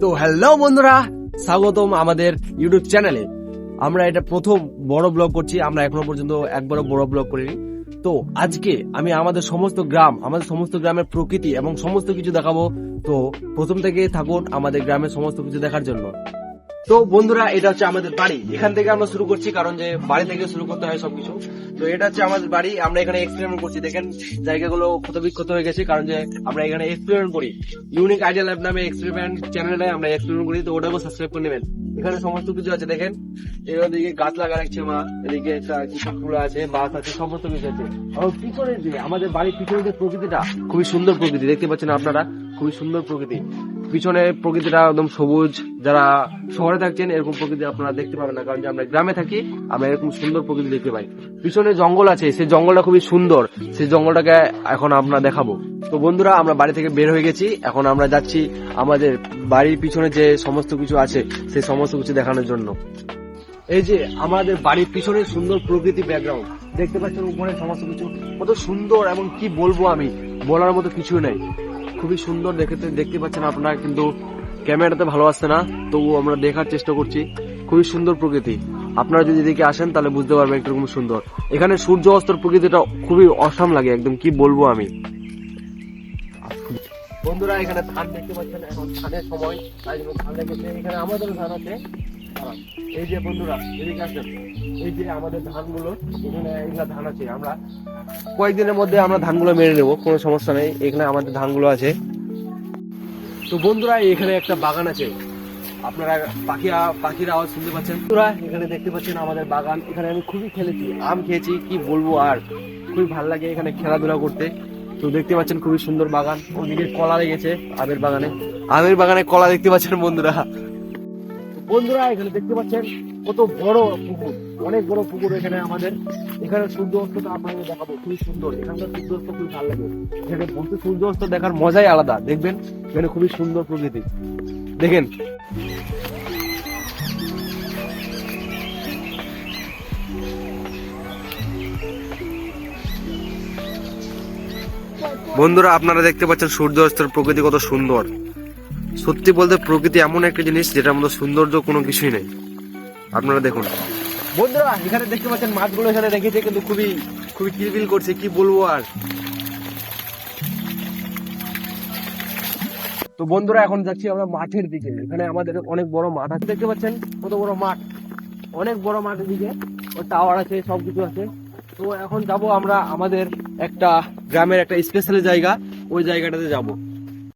তো হ্যালো বন্ধুরা, স্বাগতম আমাদের ইউটিউব চ্যানেলে আমরা এটা প্রথম বড় ব্লগ করছি, আমরা এখনও পর্যন্ত একবারও বড় ব্লগ করিনি। তো আজকে আমি আমাদের সমস্ত গ্রাম, আমাদের সমস্ত গ্রামের প্রকৃতি এবং সমস্ত কিছু দেখাবো। তো প্রথম থেকে থাকুন আমাদের গ্রামের সমস্ত কিছু দেখার জন্য। তো বন্ধুরা, এটা হচ্ছে আমাদের বাড়ি। এখান থেকে আমরা শুরু করছি, কারণ যে বাড়ি থেকে শুরু করতে হয় সবকিছু। তো এটা হচ্ছে আমাদের বাড়ি। আমরা এখানে এক্সপেরিমেন্ট করছি। দেখেন, জায়গাগুলো ক্ষত বিক্ষত হয়ে গেছে, কারণ যে আমরা এখানে এক্সপেরিমেন্ট করি। ইউনিক আইডিয়া ল্যাব নামে এক্সপেরিমেন্ট চ্যানেলে আমরা এক্সপেরিমেন্ট করি, তো ওটাকেও সাবস্ক্রাইব করে নেবেন। এখানে সমস্ত কিছু আছে, দেখেন। এদিকে গাছ লাগা রাখছে মা এদিকে ফুল আছে বাস আছে, সমস্ত কিছু আছে। পিছনে যে আমাদের বাড়ির পিছনে যে প্রকৃতিটা, খুবই সুন্দর প্রকৃতি। দেখতে পাচ্ছেন আপনারা? খুবই সুন্দর প্রকৃতি। পিছনে প্রকৃতিটা একদম সবুজ। যারা শহরে থাকছেন, এরকম প্রকৃতি আপনারা দেখতে পাবেন না, কারণ যে আমরা গ্রামে থাকি, আমরা এরকম সুন্দর প্রকৃতি দেখতে পাই। পিছনে জঙ্গল আছে, সেই জঙ্গলটা খুবই সুন্দর। সেই জঙ্গলটাকে এখন আমরা দেখাবো। তো বন্ধুরা, আমরা বাড়ি থেকে বের হয়ে গেছি। এখন আমরা যাচ্ছি আমাদের বাড়ির পিছনে যে সমস্ত কিছু আছে, সেই সমস্ত কিছু দেখানোর জন্য। এই যে আমাদের বাড়ির পিছনে সুন্দর প্রকৃতি ব্যাকগ্রাউন্ড দেখতে পাচ্ছেন উপরে সমস্ত কিছু। কত সুন্দর এবং কি বলব আমি? বলার মতো কিছু নেই। খুবই সুন্দর দেখতে দেখতে পাচ্ছেন আপনারা, কিন্তু ক্যামেরাতে ভালো আসছে না তবু আমরা দেখার চেষ্টা করছি। খুবই সুন্দর প্রকৃতি। আপনারা যদি এদিকে আসেন, তাহলে বুঝতে পারবেন কীরকম সুন্দর। এখানে সূর্য অস্তর প্রকৃতিটা খুবই অসাম লাগে, একদম কি বলব আমি। বন্ধুরা, এখানে ধান দেখতে পাচ্ছেন, এখন ধানের সময়। তাই জন্য ধান লেগেছে। এখানে আমাদের ধান আছে। এই যে বন্ধুরা এদিকে আসেন এই যে আমাদের ধানগুলো, এখানে ধান আছে, আমরা কয়েকদিনের মধ্যে আমরা ধানগুলো মেরে নেব, কোনো সমস্যা নেই, এখানে আমাদের ধানগুলো আছে। তো বন্ধুরা, এখানে একটা বাগান আছে। আপনারা পাখি পাখির আওয়াজ শুনতে পাচ্ছেন। বন্ধুরা, এখানে দেখতে পাচ্ছেন আমাদের বাগান। এখানে আমি খুবই খেলেছি, আম খেয়েছি, কি বলব আর, খুবই ভালো লাগে এখানে খেলাধুলা করতে। তো দেখতে পাচ্ছেন খুবই সুন্দর বাগান, ওদিকে কলা লেগেছে, আমের বাগানে। আমের বাগানে কলা দেখতে পাচ্ছেন বন্ধুরা। বন্ধুরা, এখানে দেখতে পাচ্ছেন কত বড় পুকুর। অনেক বড় পুকুর এখানে আমাদের। এখানে সূর্য অস্তটা আপনাদের দেখাবো, খুবই সুন্দর। এখানকার সূর্য অস্ত খুবই ভালো লাগে। এখানে বসে সূর্য অস্ত দেখার মজাই আলাদা, দেখবেন? এখানে খুবই সুন্দর প্রকৃতি। দেখেন। বন্ধুরা, আপনারা দেখতে পাচ্ছেন সূর্য অস্তের প্রকৃতি কত সুন্দর। সত্যি বলতে প্রকৃতি এমন একটা জিনিস যেটার মধ্যে সৌন্দর্য কোনো কিছুই নেই। আপনারা দেখুন। বন্ধুরা, এখানে দেখতে পাচ্ছেন মাছগুলো এখানে রেখেছে, কিন্তু খুবই খুবই কিলবিল করছে, কি বলব আর? তো বন্ধুরা, এখন যাচ্ছি আমরা মাঠের দিকে। এখানে আমাদের অনেক বড় মাঠ আছে। দেখতে পাচ্ছেন কত বড় মাঠ? অনেক বড় মাঠের দিকে। টাওয়ার আছে, সবকিছু আছে। তো এখন যাব আমরা আমাদের একটা গ্রামের একটা স্পেশাল জায়গা। ওই জায়গাটাতে যাব।